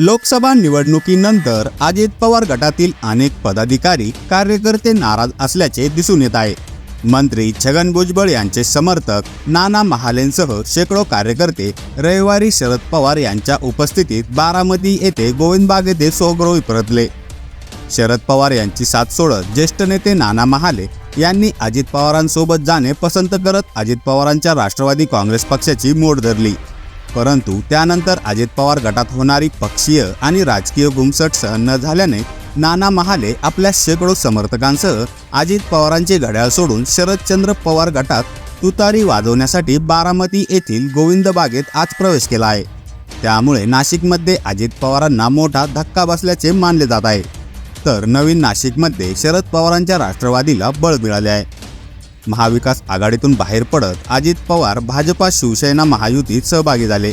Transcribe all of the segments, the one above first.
लोकसभा निवडणुकीनंतर अजित पवार गटातील अनेक पदाधिकारी कार्यकर्ते नाराज असल्याचे दिसून येत आहे. मंत्री छगन भुजबळ यांचे समर्थक नाना महालेंसह शेकडो कार्यकर्ते रविवारी शरद पवार यांच्या उपस्थितीत बारामती येथे गोविंदबाग येथे स्वगृही परतले. शरद पवार यांची साथ सोडत ज्येष्ठ नेते नाना महाले यांनी अजित पवारांसोबत जाणे पसंत करत अजित पवारांच्या राष्ट्रवादी काँग्रेस पक्षाची मोड धरली. परंतु त्यानंतर अजित पवार गटात होणारी पक्षीय आणि राजकीय गुमसट सहन न झाल्याने नाना महाले आपल्या शेकडो समर्थकांसह अजित पवारांचे घड्याळ सोडून शरदचंद्र पवार गटात तुतारी वाजवण्यासाठी बारामती येथील गोविंद बागेत आज प्रवेश केला आहे. त्यामुळे नाशिकमध्ये अजित पवारांना मोठा धक्का बसल्याचे मानले जात आहे. तर नवीन नाशिकमध्ये शरद पवारांच्या राष्ट्रवादीला बळ मिळाले आहे. महाविकास आघाडीतून बाहेर पडत अजित पवार भाजपा शिवसेना महायुतीत सहभागी झाले.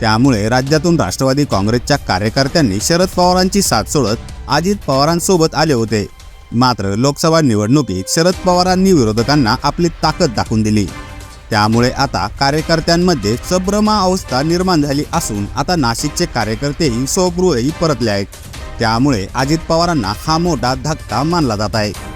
त्यामुळे राज्यातून राष्ट्रवादी काँग्रेसच्या कार्यकर्त्यांनी शरद पवारांची साथ सोडत अजित पवारांसोबत आले होते. मात्र लोकसभा निवडणुकीत शरद पवारांनी विरोधकांना आपली ताकद दाखवून दिली. त्यामुळे आता कार्यकर्त्यांमध्ये सभ्रमा अवस्था निर्माण झाली असून आता नाशिकचे कार्यकर्तेही स्वगृहही परतले आहेत. त्यामुळे अजित पवारांना हा मोठा धक्का मानला जात आहे.